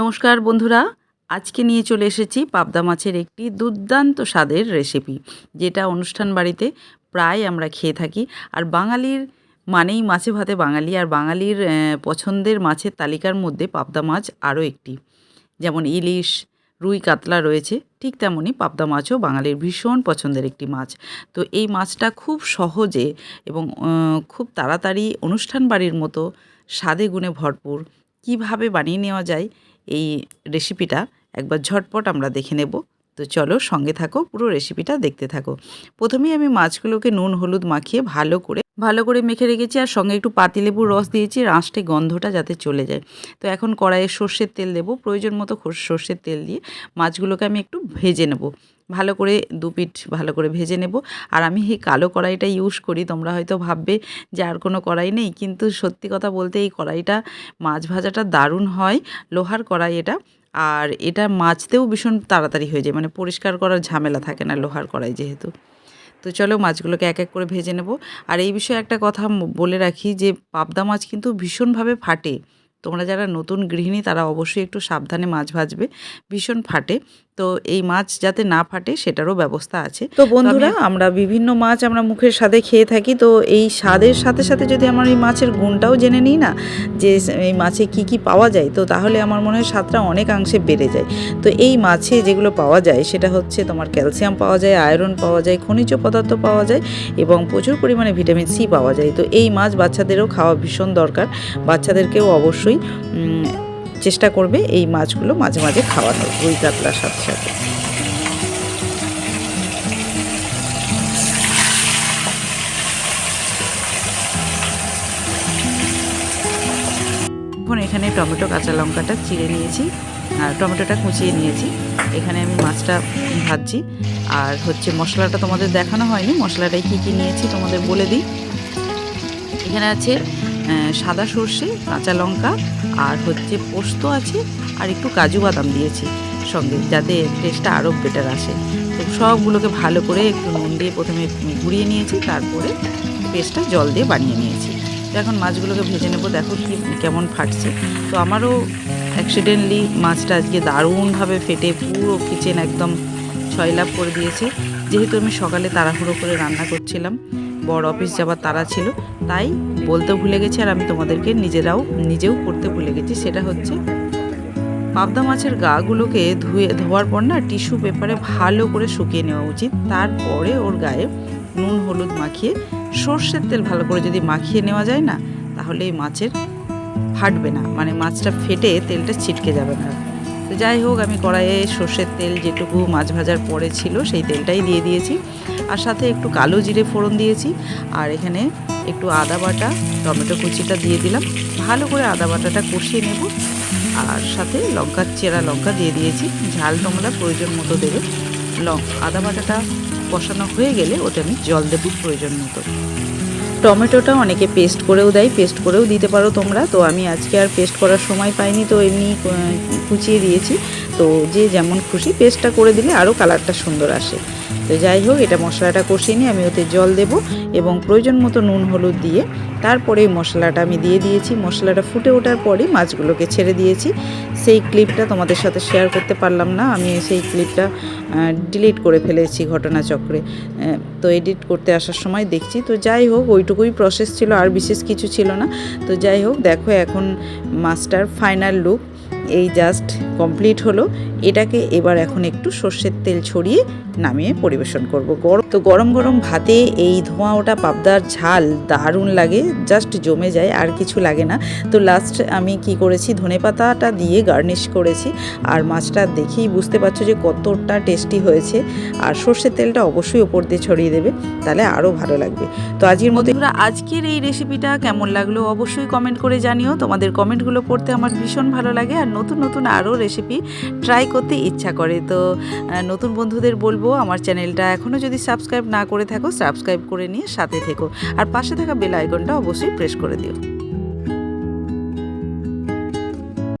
নমস্কার বন্ধুরা, আজকে নিয়ে চলে এসেছি পাবদা মাছের একটি দুর্দান্ত স্বাদের রেসিপি যেটা অনুষ্ঠান বাড়িতে প্রায় আমরা খেয়ে থাকি। আর বাঙালির মানেই মাছে ভাতে বাঙালি, আর বাঙালির পছন্দের মাছের তালিকার মধ্যে পাবদা মাছ আরও একটি। যেমন ইলিশ, রুই কাতলা রয়েছে, ঠিক তেমনই পাবদা মাছও বাঙালির ভীষণ পছন্দের একটি মাছ। তো এই মাছটা খুব সহজে এবং খুব তাড়াতাড়ি অনুষ্ঠান বাড়ির মতো স্বাদে গুণে ভরপুর। কীভাবে বানিয়ে নেওয়া যায় এই রেসিপিটা একবার ঝটপট আমরা দেখে নেব। তো চলো সঙ্গে থাকো, পুরো রেসিপিটা দেখতে থাকো। প্রথমেই আমি মাছগুলোকে নুন, হলুদ মাখিয়ে ভালো করে ভালো করে মেখে রেখেছি আর সঙ্গে একটু পাতিলেবুর রস দিয়েছি রাঁশটে গন্ধটা যাতে চলে যায়। তো এখন কড়াইয়ে সর্ষের তেল দেবো, প্রয়োজন মতো সর্ষের তেল দিয়ে মাছগুলোকে আমি একটু ভেজে নেব। ভালো করে দু পিঠ ভালো করে ভেজে নেব। আর আমি এই কালো কড়াইটা ইউজ করি, তোমরা হয়তো ভাববে যে আর কোনো কড়াই নেই, কিন্তু সত্যি কথা বলতে এই কড়াইটা মাছ ভাজাটা দারুণ হয়, লোহার কড়াই এটা। আর এটা মাছতেও ভীষণ তাড়াতাড়ি হয়ে যায় মানে পরিষ্কার করার ঝামেলা থাকে না লোহার কড়াই যেহেতু। তো চলো মাছগুলোকে এক এক করে ভেজে নেব। আর এই বিষয়ে একটা কথা বলে রাখি যে পাবদা মাছ কিন্তু ভীষণভাবে ফাটে। তোমরা যারা নতুন গৃহিণী তারা অবশ্যই একটু সাবধানে মাছ ভাজবে। ভীষণ ফাটে। তো এই মাছ যাতে না ফাটে সেটারও ব্যবস্থা আছে। তো বন্ধুরা আমরা বিভিন্ন মাছ আমরা মুখের স্বাদে খেয়ে থাকি। তো এই স্বাদের সাথে সাথে যদি আমার এই মাছের গুণটাও জেনে নিই না যে এই মাছে কি কি পাওয়া যায় তো তাহলে আমার মনে হয় স্বাদটা অনেকাংশে বেড়ে যায়। তো এই মাছে যেগুলো পাওয়া যায় সেটা হচ্ছে তোমার ক্যালসিয়াম পাওয়া যায় আয়রন পাওয়া যায় খনিজ পদার্থ পাওয়া যায় এবং প্রচুর পরিমাণে ভিটামিন সি পাওয়া যায়। তো এই মাছ বাচ্চাদেরও খাওয়া ভীষণ দরকার। বাচ্চাদেরকেও অবশ্যই উম, চেষ্টা করবে এই মাছগুলো মাঝে মাঝে খাওয়ানোর রুই কাতলার সাথে সাথে। এখন এখানে টমেটো কাঁচা লঙ্কাটা চিড়ে নিয়েছি আর টমেটোটা কুচিয়ে নিয়েছি। এখানে আমি মাছটা ভাজছি আর হচ্ছে মশলাটা তোমাদের দেখানো হয়নি মশলাটাই কী কী নিয়েছি তোমাদের বলে দিই। এখানে আছে সাদা সর্ষে, কাঁচা লঙ্কা আর হচ্ছে পোস্ত আছে আর একটু কাজু বাদাম দিয়েছি সঙ্গে, যাতে টেস্টটা আরও বেটার আসে। তো সবগুলোকে ভালো করে একটু নুন দিয়ে প্রথমে ঘুরিয়ে নিয়েছি, তারপরে পেস্টটা জল দিয়ে বানিয়ে নিয়েছি। তো এখন মাছগুলোকে ভেজে নেব, দেখো কি, কেমন ফাটছে। তো আমারও অ্যাক্সিডেন্টলি মাছটা আজকে দারুণভাবে ফেটে পুরো কিচেন একদম ছয়লাভ করে দিয়েছে। যেহেতু আমি সকালে তাড়াহুড়ো করে রান্না করছিলাম বড় অফিস যাবার তারা ছিল, তাই বলতে ভুলে গেছি আর আমি তোমাদেরকে নিজেরাও নিজেও করতে ভুলে গেছি। সেটা হচ্ছে পাবদা মাছের গাগুলোকে ধুয়ে ধোয়ার পর না টিস্যু পেপারে ভালো করে শুকিয়ে নেওয়া উচিত। তারপরে ওর গায়ে নুন, হলুদ মাখিয়ে সর্ষের তেল ভালো করে যদি মাখিয়ে নেওয়া যায় না, তাহলে এই মাছের ফাটবে না। মানে মাছটা ফেটে তেলটা ছিটকে যাবে না। তো যাই হোক, আমি কড়াইয়ে সর্ষের তেল যেটুকু মাছ ভাজার পরে ছিল, সেই তেলটাই দিয়ে দিয়েছি। আর সাথে একটু কালো জিরে ফোড়ন দিয়েছি। আর এখানে একটু আদা বাটা, টমেটো কুচিটা দিয়ে দিলাম। ভালো করে আদা বাটাটা কষিয়ে নেব। আর সাথে লঙ্কার চেরা লঙ্কা দিয়ে দিয়েছি। ঝাল তোমরা প্রয়োজন মতো দেবে। লং, আদা বাটাটা কষানো হয়ে গেলে ওটা আমি জল দেবো প্রয়োজন মতো। টমেটোটা অনেকে পেস্ট করেও দেয়, পেস্ট করেও দিতে পারো তোমরা। তো আমি আজকে আর পেস্ট করার সময় পাইনি, তো এমনি কুচিয়ে দিয়েছি। তো যে যেমন খুশি পেস্টটা করে দিলে আরও কালারটা সুন্দর আসে। তো যাই হোক, এটা মশলাটা কষিয়ে নিয়ে আমি ওতে জল দেব এবং প্রয়োজন মতো নুন, হলুদ দিয়ে তারপরে মশলাটা আমি দিয়ে দিয়েছি। মশলাটা ফুটে ওঠার পরে মাছগুলোকে ছেড়ে দিয়েছি। সেই ক্লিপটা তোমাদের সাথে শেয়ার করতে পারলাম না। আমি সেই ক্লিপটা ডিলিট করে ফেলেছি ঘটনাচক্রে তো এডিট করতে আসার সময় দেখছি। তো যাই হোক, ওইটুকুই প্রসেস ছিল, আর বিশেষ কিছু ছিল না। তো যাই হোক, দেখো এখন মাছটার ফাইনাল লুক এই জাস্ট কমপ্লিট হলো। এটাকে এবার এখন একটু সর্ষের তেল ছড়িয়ে নামিয়ে পরিবেশন করব। গরম তো গরম গরম ভাতে এই ধোঁয়া ওটা পাবদার ঝাল দারুণ লাগে, জাস্ট জমে যায়, আর কিছু লাগে না। তো লাস্ট আমি কি করেছি, ধনে পাতাটা দিয়ে গার্নিশ করেছি, আর মাছটা দেখেই বুঝতে পারছ যে কতটা টেস্টি হয়েছে। আর সর্ষের তেলটা অবশ্যই ওপর দিয়ে ছড়িয়ে দেবে, তাহলে আরও ভালো লাগবে। তো আজকের মতো আজকের এই রেসিপিটা কেমন লাগল অবশ্যই কমেন্ট করে জানিও। তোমাদের কমেন্টগুলো পড়তে আমার ভীষণ ভালো লাগে, আর নতুন নতুন আরও রেসিপি ট্রাই করতে ইচ্ছা করে। তো নতুন বন্ধুদের বলব, আমার চ্যানেলটা এখনও যদি সাবস্ক্রাইব না করে থাকো সাবস্ক্রাইব করে নিয়ে সাথে থেকো। আর পাশে থাকা বেল আইকনটা অবশ্যই প্রেস করে দিও।